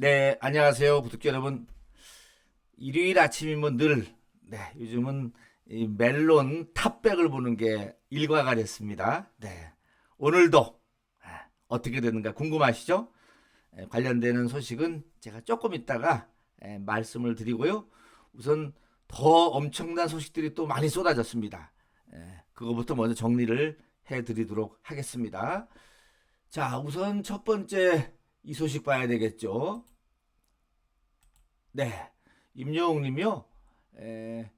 네, 안녕하세요, 구독자 여러분. 일요일 아침이면 늘, 네, 요즘은 이 멜론 탑백을 보는 게 일과가 됐습니다. 네, 오늘도 아, 어떻게 되는가 궁금하시죠? 에, 관련되는 소식은 제가 조금 있다가 에, 말씀을 드리고요. 우선 더 엄청난 소식들이 또 많이 쏟아졌습니다. 에, 그거부터 먼저 정리를 해 드리도록 하겠습니다. 자, 우선 첫 번째 이 소식 봐야 되겠죠. 네, 임영웅 님이요. 에,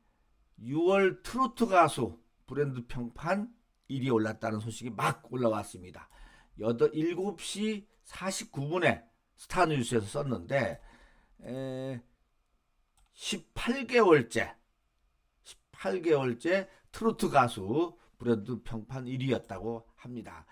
6월 트로트 가수 브랜드 평판 1위 올랐다는 소식이 막 올라왔습니다. 8, 7시 49분에 스타 뉴스에서 썼는데 에, 18개월째 18개월째 트로트 가수 브랜드 평판 1위였다고 합니다.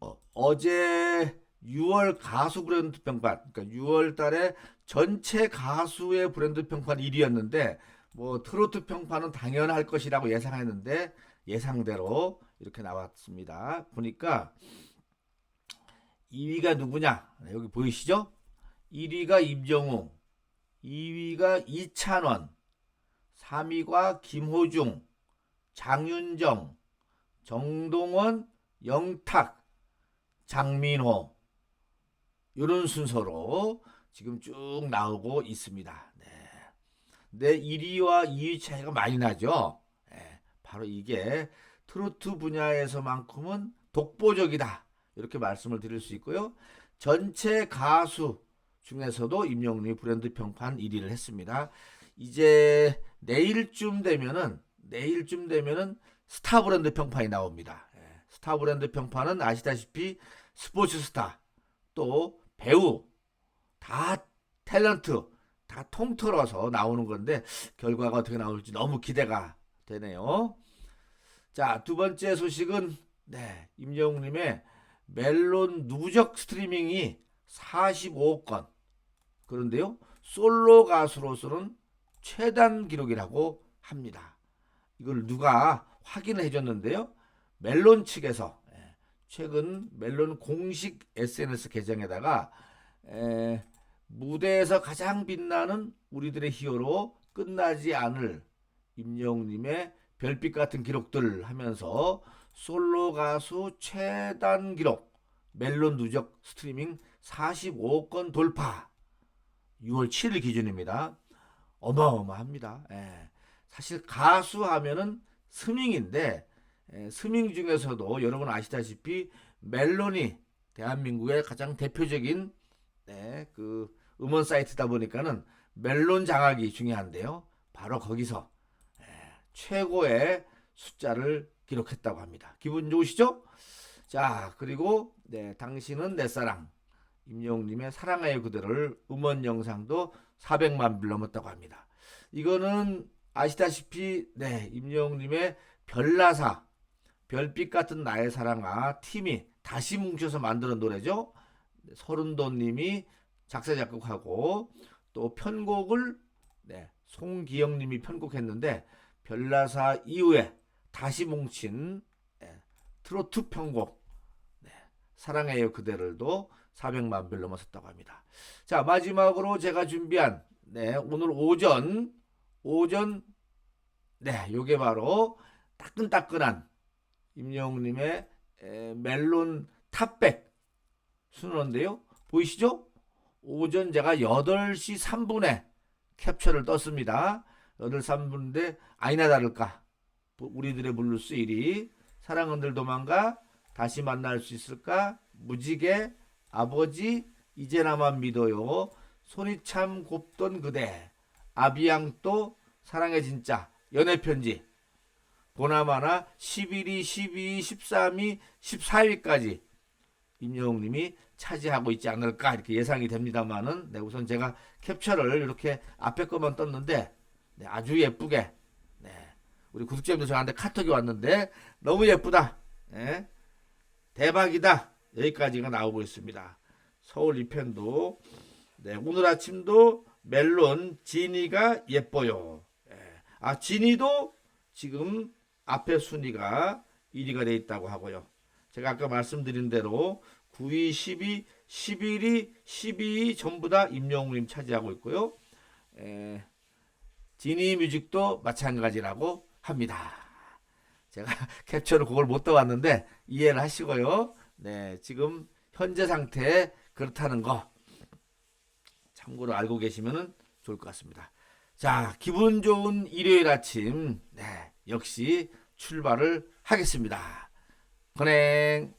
어, 어제 6월 가수 브랜드 평판, 그러니까 6월 달에 전체 가수의 브랜드 평판 1위였는데, 뭐, 트로트 평판은 당연할 것이라고 예상했는데, 예상대로 이렇게 나왔습니다. 보니까 2위가 누구냐? 네, 여기 보이시죠? 1위가 임정웅, 2위가 이찬원, 3위가 김호중, 장윤정, 정동원, 영탁, 장민호 이런 순서로 지금 쭉 나오고 있습니다. 네. 내 1위와 2위 차이가 많이 나죠. 네, 바로 이게 트로트 분야에서만큼은 독보적이다. 이렇게 말씀을 드릴 수 있고요. 전체 가수 중에서도 임영웅이 브랜드 평판 1위를 했습니다. 이제 내일쯤 되면은 내일쯤 되면은 스타 브랜드 평판이 나옵니다. 예, 스타 브랜드 평판은 아시다시피 스포츠 스타 또 배우 다 탤런트 다 통틀어서 나오는 건데 결과가 어떻게 나올지 너무 기대가 되네요. 자, 두 번째 소식은 네, 임영웅 님의 멜론 누적 스트리밍이 45억 건. 그런데요. 솔로 가수로서는 최단 기록이라고 합니다. 이걸 누가 확인을 해줬는데요. 멜론 측에서 예, 최근 멜론 공식 SNS 계정에다가 에, 무대에서 가장 빛나는 우리들의 히어로 끝나지 않을 임영웅님의 별빛 같은 기록들 하면서 솔로 가수 최단 기록 멜론 누적 스트리밍 45억 건 돌파 6월 7일 기준입니다. 어마어마합니다. 예. 사실 가수 하면은 스밍인데 에, 스밍 중에서도 여러분 아시다시피 멜론이 대한민국의 가장 대표적인 네, 그 음원 사이트다 보니까는 멜론 장악이 중요한데요. 바로 거기서 에, 최고의 숫자를 기록했다고 합니다. 기분 좋으시죠? 자, 그리고 네, 당신은 내 사랑 임영웅님의 사랑의 그대를 음원 영상도 400만 뷰 넘었다고 합니다. 이거는 아시다시피 네 임영웅님의 별나사 별빛 같은 나의 사랑아 팀이 다시 뭉쳐서 만드는 노래죠. 서른도님이 작사 작곡하고 또 편곡을 네, 송기영님이 편곡했는데 별나사 이후에 다시 뭉친 네, 트로트 편곡 네, 사랑해요 그대를도 400만 뷰 넘었었다고 합니다. 자 마지막으로 제가 준비한 네, 오늘 오전 오전 네 요게 바로 따끈따끈한 임영웅님의 에, 멜론 탑백 순서인데요. 보이시죠? 오전 제가 8시 3분에 캡처를 떴습니다. 8시 3분인데 아니나 다를까? 우리들의 블루스 1위 사랑은들 도망가. 다시 만날 수 있을까? 무지개 아버지 이제 나만 믿어요. 손이 참 곱던 그대. 아비양또 사랑의 진짜. 연애 편지 보나마나 11위, 12위, 13위, 14위까지 임영웅님이 차지하고 있지 않을까 이렇게 예상이 됩니다만은 네, 우선 제가 캡처를 이렇게 앞에 것만 떴는데 네, 아주 예쁘게 네, 우리 구독자님들 저한테 카톡이 왔는데 너무 예쁘다. 네, 대박이다. 여기까지가 나오고 있습니다. 서울 이편도 네, 오늘 아침도 멜론 지니가 예뻐요. 예. 아 지니도 지금 앞에 순위가 1위가 돼 있다고 하고요. 제가 아까 말씀드린 대로 9위, 10위, 11위, 12위 전부 다 임영웅님 차지하고 있고요. 에, 지니 뮤직도 마찬가지라고 합니다. 제가 캡처를 그걸 못 떠왔는데 이해를 하시고요. 네, 지금 현재 상태 그렇다는 거 참고로 알고 계시면 좋을 것 같습니다. 자, 기분 좋은 일요일 아침, 네, 역시 출발을 하겠습니다. 건행.